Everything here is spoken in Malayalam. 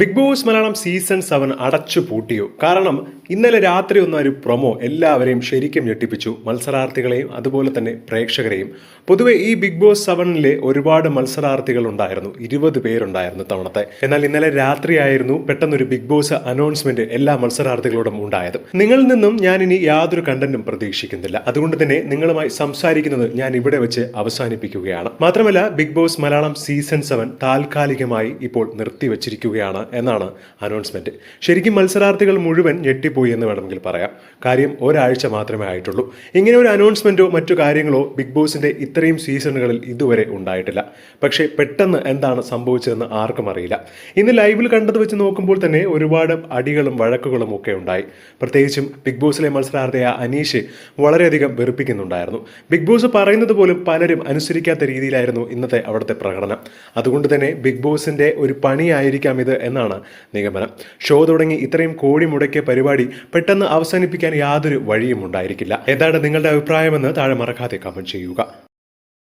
Big Boss Malayalam season seven അടച്ചു പൂട്ടിയോ? കാരണം ഇന്നലെ രാത്രി ഒന്ന ഒരു പ്രൊമോ എല്ലാവരെയും ശരിക്കും ഞെട്ടിപ്പിച്ചു. മത്സരാർത്ഥികളെയും അതുപോലെ തന്നെ പ്രേക്ഷകരെയും. പൊതുവെ ഈ ബിഗ് ബോസ് സെവനിലെ ഒരുപാട് മത്സരാർത്ഥികൾ ഉണ്ടായിരുന്നു. ഇരുപത് പേരുണ്ടായിരുന്നു തവണത്തെ. എന്നാൽ ഇന്നലെ രാത്രിയായിരുന്നു പെട്ടെന്നൊരു ബിഗ് ബോസ് അനൗൺസ്മെന്റ് എല്ലാ മത്സരാർത്ഥികളോടും ഉണ്ടായത്. നിങ്ങളിൽ നിന്നും ഞാൻ ഇനി യാതൊരു കണ്ടന്റും പ്രതീക്ഷിക്കുന്നില്ല. അതുകൊണ്ട് തന്നെ നിങ്ങളുമായി സംസാരിക്കുന്നത് ഞാൻ ഇവിടെ വെച്ച് അവസാനിപ്പിക്കുകയാണ്. മാത്രമല്ല Big Boss Malayalam season seven താൽക്കാലികമായി ഇപ്പോൾ നിർത്തിവച്ചിരിക്കുകയാണ്. എന്നാണ് അനൗൺസ്മെന്റ് ശരിക്കും മത്സരാർത്ഥികൾ മുഴുവൻ ഞെട്ടിപ്പോയി എന്ന് വേണമെങ്കിൽ പറയാം. കാര്യം ഒരാഴ്ച മാത്രമേ ആയിട്ടുള്ളൂ. ഇങ്ങനെ ഒരു അനൗൺസ്മെന്റോ മറ്റു കാര്യങ്ങളോ ബിഗ് ബോസിന്റെ ഇത്രയും സീസണുകളിൽ ഇതുവരെ ഉണ്ടായിട്ടില്ല. പക്ഷേ പെട്ടെന്ന് എന്താണ് സംഭവിച്ചതെന്ന് ആർക്കും അറിയില്ല. ഇന്ന് ലൈവിൽ കണ്ടത് വെച്ച് നോക്കുമ്പോൾ തന്നെ ഒരുപാട് അടികളും വഴക്കുകളും ഒക്കെ ഉണ്ടായി. പ്രത്യേകിച്ചും ബിഗ് ബോസിലെ മത്സരാർത്ഥിയായ അനീഷ് വളരെയധികം വെറുപ്പിക്കുന്നുണ്ടായിരുന്നു. ബിഗ് ബോസ് പറയുന്നത് പോലും പലരും അനുസരിക്കാത്ത രീതിയിലായിരുന്നു ഇന്നത്തെ അവിടുത്തെ പ്രകടനം. അതുകൊണ്ട് തന്നെ ബിഗ് ബോസിന്റെ ഒരു പണിയായിരിക്കാം ഇത് എന്നാണ് നിഗമനം. ഷോ തുടങ്ങി ഇത്രയും കോടി മുടക്കിയ പരിപാടി പെട്ടെന്ന് അവസാനിപ്പിക്കാൻ യാതൊരു വഴിയും ഉണ്ടായിരിക്കില്ല. എന്താണ് നിങ്ങളുടെ അഭിപ്രായമെന്ന് താഴെ മറക്കാതെ കമന്റ് ചെയ്യുക.